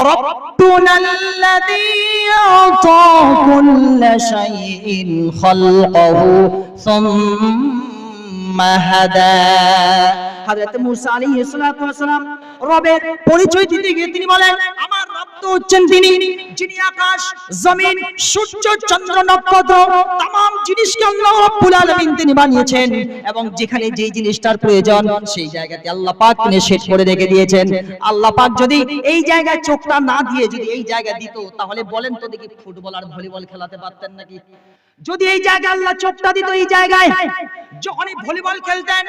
ربنا الذي أعطى كل شيء خلقه ثم هدى. হযরত মুসা আলাইহিস সালাতু ওয়াসালাম রবের পরিচয় দিতে গিয়ে তিনি বলেন আমার রব তো হচ্ছেন তিনি যিনি আকাশ জমিন সূর্য চন্দ্র নক্ষত্র तमाम জিনিসকে আল্লাহ রাব্বুল আলামিন তিনি বানিয়েছেন এবং যেখানে যেই জিনিসটার প্রয়োজন সেই জায়গাতে আল্লাহ পাক তিনি সেট করে রেখে দিয়েছেন আল্লাহ পাক যদি এই জায়গায় চোখটা না দিয়ে যদি এই জায়গা দিত তাহলে বলেন তো দেখি ফুটবল আর ভলিবল খেলাতে পারতেন নাকি যদি এই জায়গায় আল্লাহ চোখটা দিত এই জায়গায় যখনই ভলিবল খেলতেন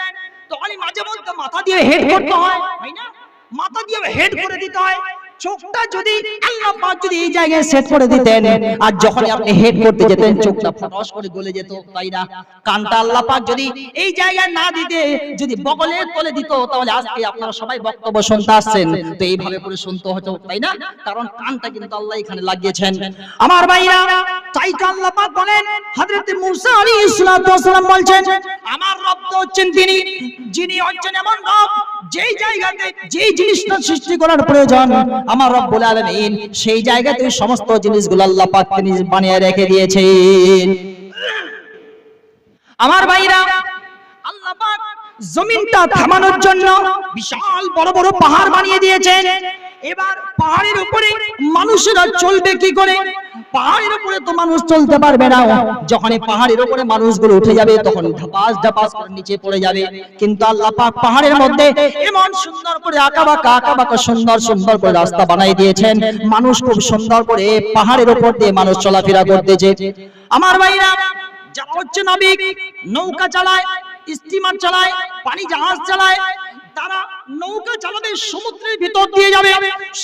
তখনই মাঝে মধ্যে মাথা দিয়ে হেড করতে হয় তাই না মাথা দিয়ে হেড করে দিতে হয় চোখটা যদি আল্লাহ পাক যদি এই জায়গায় সেট করে দিতেন, আর যখন আপনি হেড করতে যেতেন, চোখটা ফটস করে গলে যেত, তাই না? কানটা আল্লাহ পাক যদি এই জায়গায় না দিতে, যদি বগলে তলে দিত, তাহলে আজকে আপনারা সবাই বক্তব্য শুনতে আসছেন। তো এইভাবে করে শুনতে হতো, তাই না? কারণ কানটা কিন্তু আল্লাহ এখানে লাগিয়েছেন। আমার ভাইরা, তাই তো আল্লাহ পাক বলেন, হযরত মুসা আলাইহিস ওয়াসালাম বলছেন, আমার রব তো হচ্ছেন তিনি, যিনি হচ্ছেন এমন রব যেই জায়গাতে যেই জিনিসটা সৃষ্টি করার প্রয়োজন, আমার রব্বুল আলামিন সেই জায়গাতে ওই সমস্ত জিনিসগুলো আল্লাহ পাক তিনি বানিয়ে রেখে দিয়েছেন। আমার ভাইরা, আল্লাহ পাক জমিনটা থামানোর জন্য বিশাল বড় বড় পাহাড় বানিয়ে দিয়েছেন। এবার পাহাড়ের উপরে মানুষেরা চলবে কি করে? পাহাড়ের উপরে তো মানুষ চলতে পারবে না। যখন এই পাহাড়ের উপরে মানুষগুলো উঠে যাবে, তখন ধাপাস ধাপাস করে নিচে পড়ে যাবে। কিন্তু আল্লাহ পাক পাহাড়ের মধ্যে এমন সুন্দর করে আঁকা বাঁকা আঁকা বাঁকা সুন্দর সুন্দর করে রাস্তা বানাই দিয়েছেন। মানুষ খুব সুন্দর করে পাহাড়ের উপর দিয়ে মানুষ চলাফেরা করতেছে। আমার ভাইরা যারা হচ্ছে নাবিক, নৌকা চালায় স্টিমার চালায়, পানি জাহাজ চালায় তারা নৌকা চালাবে সমুদ্রের ভিতর দিয়ে যাবে।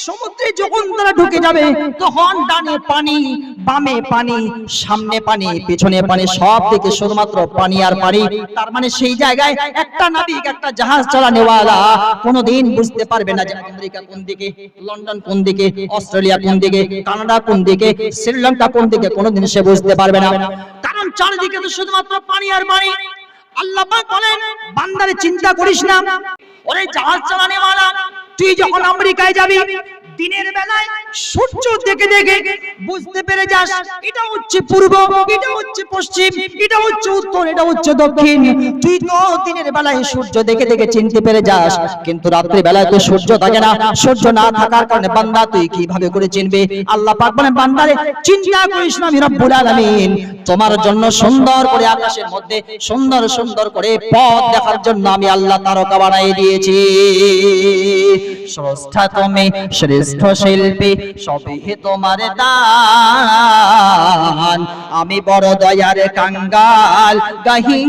সমুদ্রে যখন তারা ঢুকে যাবে, তখন ডানে পানি, বামে পানি, সামনে পানি পানি, সব দিকে শুধুমাত্র পানি আর পানি। তার মানে সেই জায়গায় একটা নাবিক, একটা জাহাজ কোনোদিন বুঝতে পারবে না যে আমেরিকা কোন দিকে, লন্ডন কোন দিকে, অস্ট্রেলিয়া কোন দিকে, কানাডা কোন দিকে, শ্রীলঙ্কা কোন দিকে, কোনোদিন সে বুঝতে পারবে না। কারণ চারিদিকে তো শুধুমাত্র পানি আর পানি। আল্লাহ বলেন, বান্দারে চিন্তা করিস না। ওরে জাহাজ চালানে তুই যখন আমেরিকায় যাবি দিনের বেলায় সূর্য দেখে দেখে বুঝতে পেরে যাস, এটা হচ্ছে পূর্ব, এটা হচ্ছে পশ্চিম, এটা হচ্ছে উত্তর, এটা হচ্ছে দক্ষিণ। তুই তো দিনের বেলায় সূর্য দেখে দেখে চিনতে পেরে যাস, কিন্তু রাত্রি বেলায় তো সূর্য থাকে না। সূর্য না থাকার কারণে বান্দা তুই কীভাবে করে চিনবে? আল্লাহ পাক বলেন, বান্দারে, চিন্তা করিস না আমি রব্বুল আলামিন। তোমার জন্য সুন্দর করে আকাশের মধ্যে সুন্দর সুন্দর করে পথ দেখার জন্য আমি আল্লাহ তারকা বানাই দিয়েছি। স্রষ্টা তুমি শ্রেষ্ঠ শিল্পী, সবই তোমার দান। আমি বড় দয়ার কাঙ্গাল, গাহি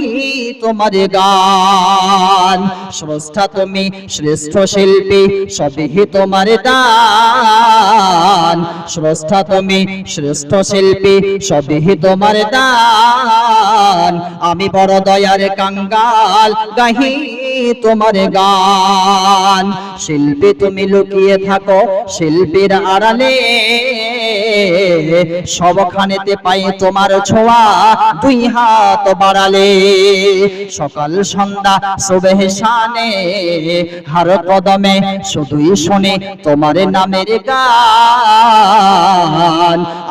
তোমার গান। স্রষ্টা তুমি শ্রেষ্ঠ শিল্পী, সবই তোমার দান। স্রষ্টা তুমি শ্রেষ্ঠ শিল্পী, সবই তোমার দান। আমি বড় দয়ার কাঙ্গাল, গাহি তোমার গান। শিল্পী তুমি লুকিয়ে থাকো শিল্পীর আড়ালে সবখানেতে পাই তোমার ছোঁয়া দুই হাত বাড়ালে। সকাল সন্ধ্যা সুবেহ শানে হার কদমে শুধুই শুনে তোমার নামের গান।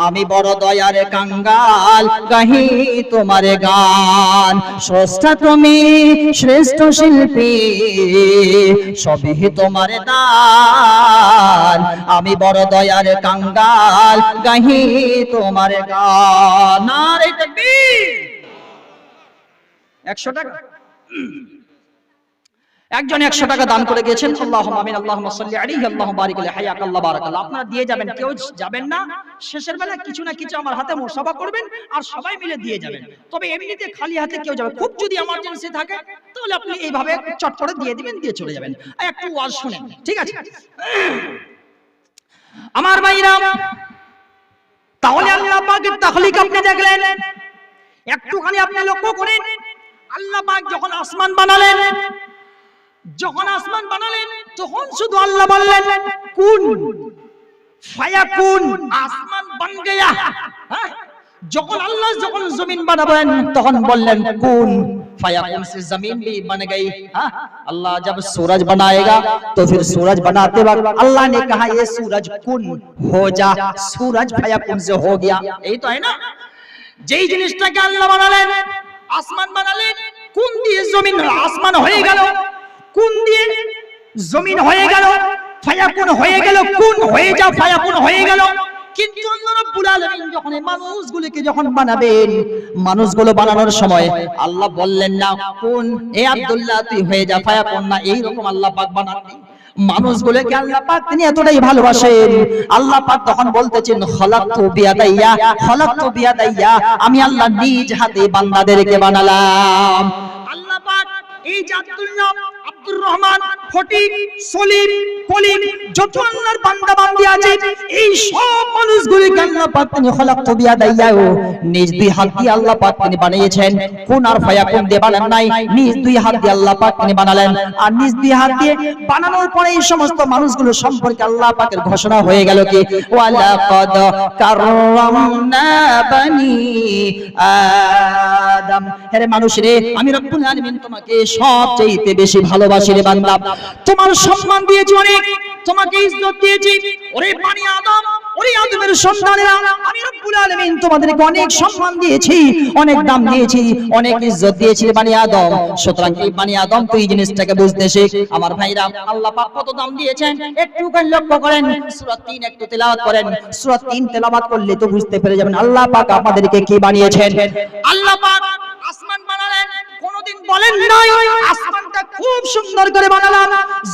আমি বড় দয়ার কাঙ্গাল, গাহি তোমার গান। স্রষ্টা তুমি শ্রেষ্ঠ শিল্পী, সবই তোমার দান। আমি বড় দয়ার কাঙ্গাল গাহি তোমার গান নারে তাকবীর একশো টাকা? একজন একশো টাকা দান করে গেছেন। আপনারা দিয়ে যাবেন, কেউ যাবেন না। শেষের বেলা কিছু না কিছু আমার হাতে মোসাফা করবেন আর সবাই মিলে দিয়ে যাবেন। তবে এমনিতে খালি হাতে কেউ যাবে খুব যদি এমার্জেন্সি থাকে, তাহলে আপনি এইভাবে চট করে দিয়ে দিবেন, দিয়ে চলে যাবেন। একটু ওয়াজ শুনেন। ঠিক আছে? আমার ভাইরা তাহলে আল্লাহ পাকের তাখলিক আপনি দেখলেন একটুখানি আপনি লক্ষ্য করেন, আল্লাহ পাক যখন আসমান বানালেন, যখন আসমান বানালেন, তখন শুধু আল্লাহ বললেন, কুন, ফায়াকুন, আসমান বান হ্যাঁ? যখন আল্লাহ যখন জমিন বানাবেন, তখন বললেন, কুন फयाकुन से जमीन भी बन गई हाँ? अल्लाह जब सूरज बनाएगा तो फिर सूरज बनाते वक्त अल्लाह ने कहा ये सूरज कुन हो जा सूरज फयाकुन से हो गया यही तो है ना যেই জিনিসটাকে আল্লাহ বানালেন আসমান বানালেন কোন দিয়ে জমিন আসমান হয়ে গেল কোন দিয়ে জমিন হয়ে গেল ফায়াকুন হয়ে গেল কোন হয়ে যা ফায়াকুন হয়ে গেল কিন্তু আল্লাহ রাব্বুল আলামিন যখন এই মানুষগুলোকে যখন বানাবেন মানুষগুলো বানানোর সময় আল্লাহ বললেন, না, কোন? এ আব্দুল্লাহ, তুই হয়ে যা, ফায়া কোন না, এইরকম আল্লাহ পাক বানাননি। মানুষগুলোকে আল্লাহ পাক তিনি এতটাই ভালোবাসেন। আল্লাহ পাক তখন বলতেছেন, খলাক্তু বিয়াদাইয়া খলাক্তু বিয়াদাইয়া, আমি আল্লাহ নিজ হাতে বান্দাদেরকে বানালাম। আল্লাহ পাক এই নাম আব্দুর রহমান সলিম কলিম যত আল্লাহর বান্দা বান্দি আছে, এই সব আল্লাহ পাক তিনি নিজ দুই হাত দিয়ে আল্লাহ পাক তিনি বানিয়েছেন। কোন আর দিয়ে বানান নাই, নিজ দুই হাত দিয়ে আল্লাহ পাক তিনি বানালেন। আর নিজ দুই হাত দিয়ে বানানোর পরে এই সমস্ত মানুষগুলো সম্পর্কে আল্লাহ পাকের ঘোষণা হয়ে গেল কি? ওয়ালাকাদ কাররামনা বানি আদম। হে মানুষ রে আমি রব্বুল আলামিন তোমাকে সবচেয়ে বেশি ভালোবাসি। রে বান্দা। তোমার সম্মান দিয়েছি অনেক, তোমাকে ইজ্জত দিয়েছি। ওরে বানি আদম, ওরে আদমের সন্তানেরা, আমি রব্বুল আলামিন তোমাদেরকে অনেক সম্মান দিয়েছি, অনেক দাম দিয়েছি, অনেক ইজ্জত দিয়েছি আদম। সুতরাং এই আদম জিনিসটাকে বুঝতে শেখ। আমার ভাইরা, আল্লাহ পাক কত দাম দিয়েছেন? একটু করে লক্ষ্য করেন, সূরা 3 একটু তেলাওয়াত করেন। সূরা 3 তেলাওয়াত করলে তো বুঝতে পেরে যাবেন, আল্লাহ পাক আমাদেরকে কি বানিয়েছেন? আল্লাহ পাক আসমান বানালেন কোনদিন বলেন নাই, আসমানটা খুব সুন্দর করে বানালাম,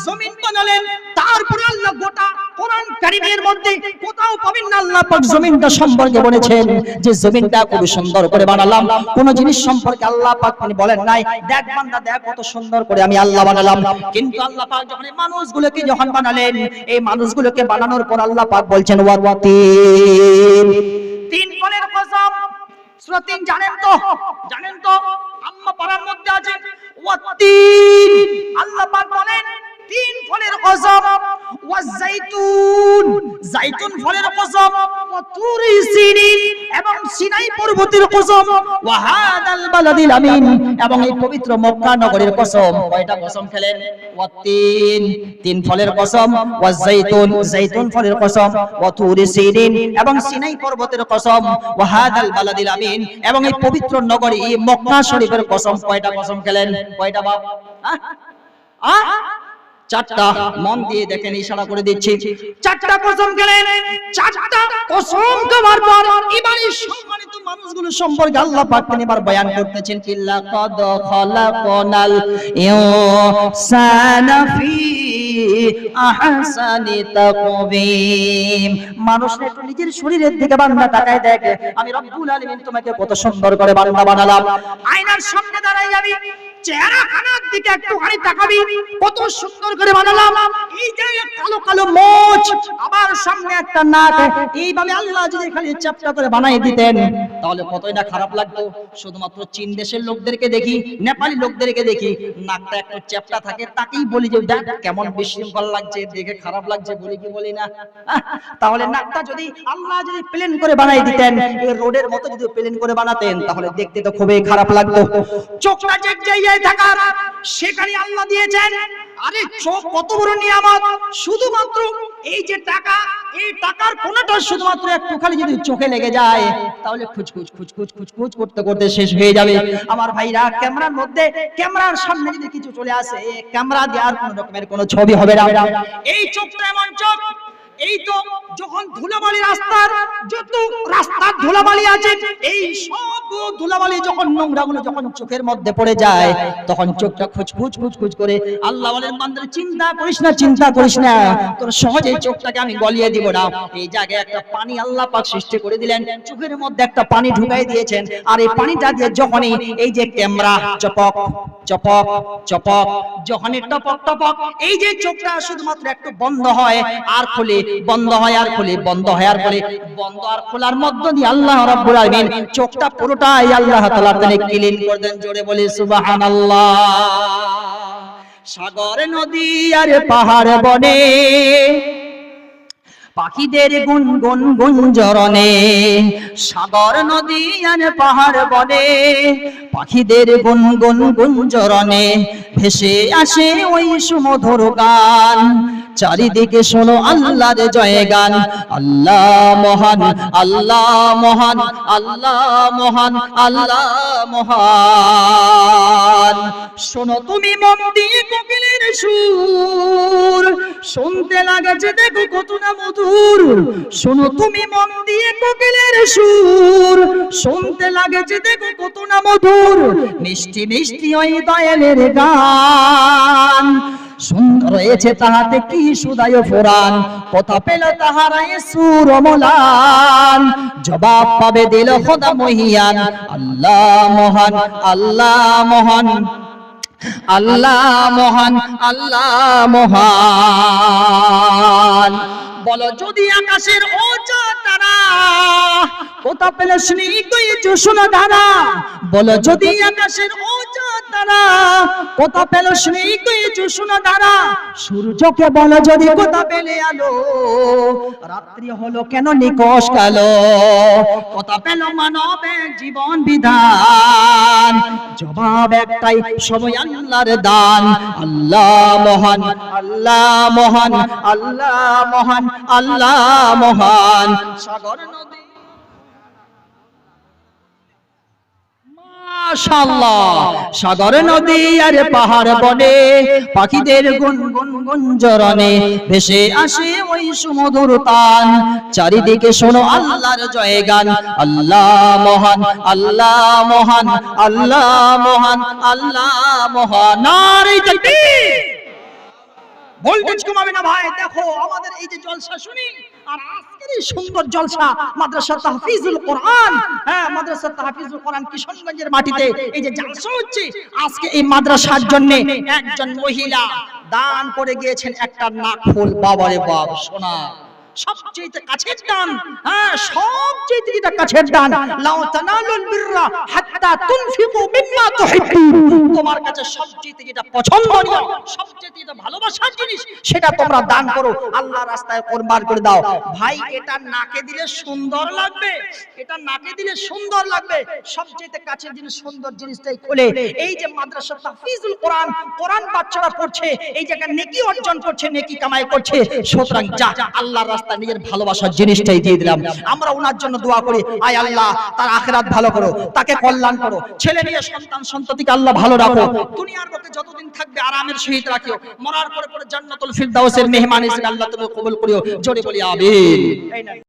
জমিন বানালেন, তারপরে আল্লাহ গোটা কোরআন কারীমের মধ্যে কোথাও পাবেন না, আল্লাহ পাক জমিনটা সম্পর্কে বলেছেন যে জমিনটা খুব সুন্দর করে বানালাম। কোন জিনিস সম্পর্কে আল্লাহ পাক তিনি বলেন নাই, দেখ বান্দা, দেখ কত সুন্দর করে আমি আল্লাহ বানালাম। কিন্তু আল্লাহ পাক যখন এই মানুষগুলোকে যখন বানালেন, এই মানুষগুলোকে বানানোর পর আল্লাহ পাক বলছেন ওয়াতিন তিন ফলের কসম সূরা তিন জানেন তো? জানেন তো? পাড়ার মধ্যে আছে। ওয়াতিন আল্লাহ পাক বলেন তিন ফলের কসম ওয়াজাইতুন জাইতুন। ফলের কসম ওয়া তুরি সিনিন এবং সিনাই পর্বতের কসম। ওয়া হাদাল বালাদিল আমিন এবং এই পবিত্র মক্কা নগরের কসম। কয়টা কসম খেলেন? তিন। ফলের কসম ওয়া জাইতুন। ফলের কসম ওয়া তুরি সিনিন এবং সিনাই পর্বতের কসম। ওয়া হাদাল আমিন এবং এই পবিত্র নগরী, মক্কা শরীফের কসম। কয়টা কসম খেলেন? কয়টা বাপ? আ চারটা মন দিয়ে দেখেন, ইশারা করে দিচ্ছি। চারটা কসম গেলেন, চারটা কসম খাওয়ার পর এবারে সম্মানিত মানুষগুলো সম্পর্কে আল্লাহ পাক তিনি এবার বয়ান করতেছেন কিল্লা কদ খলাকনাল ইনসানা ফি আহসানি তাকবীম মানুষ একটু নিজের শরীরের দিকে বান্দা তাকায় দেখে, আমি রব্বুল আলামিন তোমাকে কত সুন্দর করে বান্দা বানালাম। আয়নার সামনে দাঁড়াই যাবি চেহারা খানার দিকে তাকাবি, কত সুন্দর করে বানালাম। এই যে কালো কালো মোচ আবার সামনে একটা নাক। এইভাবে আল্লাহ যদি খালি করে বানাই দিতেন, তাহলে কতই না খারাপ লাগতো। শুধুমাত্র চীন দেশের লোকদেরকে দেখি, নেপালি লোকদেরকে দেখি, নাকটা একটু চ্যাপটা থাকে, তাকেই বলি যে, দেখ, কেমন বিশৃঙ্খল লাগছে, দেখে খারাপ লাগছে, বলি কি বলি না? তাহলে নাকটা যদি আল্লাহ যদি প্লেন করে বানাই দিতেন রোডের মতো যদি প্লেন করে বানাতেন, তাহলে দেখতে তো খুবই খারাপ লাগতো। চোখটা যে জায়গায় থাকার, সেখানে আল্লাহ দিয়েছেন। আরে চোখ কত বড় নিয়ামত। শুধুমাত্র এই যে টাকা, এই টাকার কোনটা শুধুমাত্র একটু খালি যদি চোখে লেগে যায়, তাহলে খুচখুচ খুচখুচ খুচখুচ করতে করতে শেষ হয়ে যাবে। আমার ভাইরা, ক্যামেরার মধ্যে, ক্যামেরার সামনে যদি কিছু চলে আসে, ক্যামেরা দেওয়ার কোন রকমের কোনো ছবি হবে না। এই চোখটা এমন চোখ এই তো যখন ধুলাবালি রাস্তার যত রাস্তার ধুলাবালি আছে, এই সব ধুলাবালি যখন নোংরা গুলো যখন চোখের মধ্যে পড়ে যায়, তখন চোখটা খুচখুচ খুচখুচ করে আল্লাহ বলেন, বান্দার, চিন্তা করিস না, চিন্তা করিস না। তোর সহজেই চোখটাকে আমি গলিয়ে দিব না। এই জায়গায় একটা পানি আল্লাহ পাক সৃষ্টি করে দিলেন। চোখের মধ্যে একটা পানি ঢুকাই দিয়েছেন। আর এই পানিটা দিয়ে যখনই এই যে ক্যামেরা, চপক চপক চপক, যখনই টপক টপক, এই যে চোখটা শুধুমাত্র একটু বন্ধ হয়, আর খুলে বন্ধ হয় আর খুলে, বন্ধ হয় আর খুলে। বন্ধ আর খোলার মধ্য দিয়ে আল্লাহ রাব্বুল আলামিন চোখটা পুরোটাই আল্লাহ তাআলা তিনি ক্লিন করে দেন, জোরে বলি সুবহানাল্লাহ। সাগর নদী আর পাহাড় বনে পাখিদের গুন গুন গুঞ্জরণে সাগর নদী আর পাহাড় বনে, পাখিদের গুন গুন গুঞ্জরণে ভেসে আসে ওই সুমধুর গান। চারিদিকে শোনো আল্লাহর জয় গান আল্লাহ মহান আল্লাহ মহান আল্লাহ মহান আল্লাহ মহান। শোনো তুমি মন দিয়ে কোকিলের সুর, শুনতে লাগছে দেখো কত না মধুর শোনো তুমি মন দিয়ে কোকিলের সুর। শুনতে লাগছে দেখো কত না মধুর। মিষ্টি মিষ্টি ওই দয়ালের গান। সুন্দর হয়েছে তাহাতে কি সুদায় ফোরান। কথা পেল তাহারাই সুর মলান জবাব পাবে দিল খোদা মহিয়ান। আল্লাহ মহান আল্লাহ মহান। আল্লাহ মহান আল্লাহ মহান। বলো, যদি আকাশের ওজা তারা, কোথা পেলে শুনি তুই চুষুনা ধারা। বলো, যদি আকাশের ওজা পেল সূর্যকে বলো যদি পেলে আলো, রাত্রি হলো কেন নিকশ পেল জীবন বিধান, জবাব একটাই, সময় আল্লাহর দান। আল্লাহ মহান আল্লাহ মহান আল্লাহ মহান আল্লাহ মহান। সাগর নদী সাগর নদী আর পাহাড় বনে পাখিদের গুন গুন গুঞ্জরণে ভেসে আসে ওই সুমধুর তান। চারিদিকে শোনো আল্লাহর জয় গান। আল্লাহ মহান আল্লাহ মহান আল্লাহ মহান আল্লাহ মহান। নারে তাকবীর কমাবে না ভাই। দেখো আমাদের এই যে জলসা শুনি সুন্দর জলসা মাদ্রাসা তাহফিজুল কোরআন। হ্যাঁ মাদ্রাসা তাহফিজুল কোরআন কিশোরগঞ্জের মাটিতে। এই যে জলসা হচ্ছে, আজকে এই মাদ্রাসার জন্য একজন মহিলা দান করে গিয়েছেন একটা নাকফুল বাবারে বাপ সোনা সবচেয়ে কাছের দান। হ্যাঁ সবচেয়ে যেটা কাছের দান। তানালুল বিররা হাত্তা তুনফিকু মিম্মা তুহিব্বুন তোমার কাছে সবচেয়ে যেটা পছন্দনীয় সবচেয়ে যেটা ভালোবাসার জিনিস, সেটা তোমরা দান করো। রাস্তায় করে দাও। ভাই, এটা নাকে দিলে সুন্দর লাগবে। এটা নাকে দিলে সুন্দর লাগবে। সবচেয়ে কাছের জিনিস, সুন্দর জিনিসটাই খুলে। এই যে মাদ্রাসা তাহফিজুল কোরআন কোরআন বাচ্চারা পড়ছে, এই জায়গায় নেকি অর্জন করছে, নেকি কামাই করছে, সুতরাং যা, আল্লাহর রাস্তায় নিজের ভালোবাসার জিনিসটাই দিয়ে দিলাম। আমরা ওনার জন্য দোয়া করি, আয় আল্লাহ, তার আখেরাত ভালো করো, তাকে কল্যাণ করো, ছেলে মেয়ে সন্তান সন্ততিকে আল্লাহ ভালো রাখো, দুনিয়ার মধ্যে যতদিন থাকবে আরামের সহিত রাখিও, মরার পরে পরে জান্নাতুল ফিরদাউসের মেহমান হিসেবে আল্লাহ তুমি কবুল করিও, জোরে বলি, আমিন।